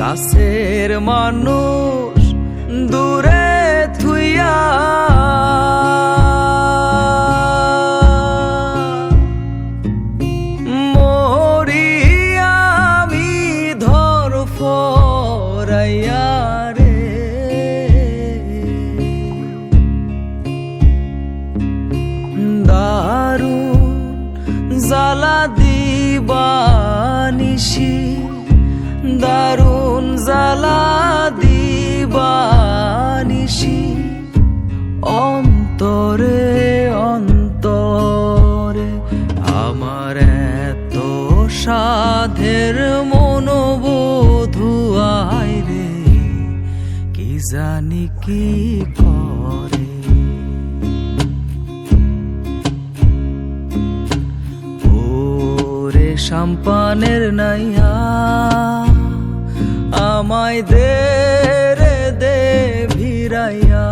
কাছের মানুষ দূরে থুইয়া। মরি আমি ধর ফরাইয়া জ্বালা দারুণ জ্বালা দিবানিসি অন্তরে অন্তরে আমার এত সাধের মনোবোধু রে, কি জানি কি করে। ওরে সাম্পানের নাইয়া আমায় দে রে দে ভিড়াইয়া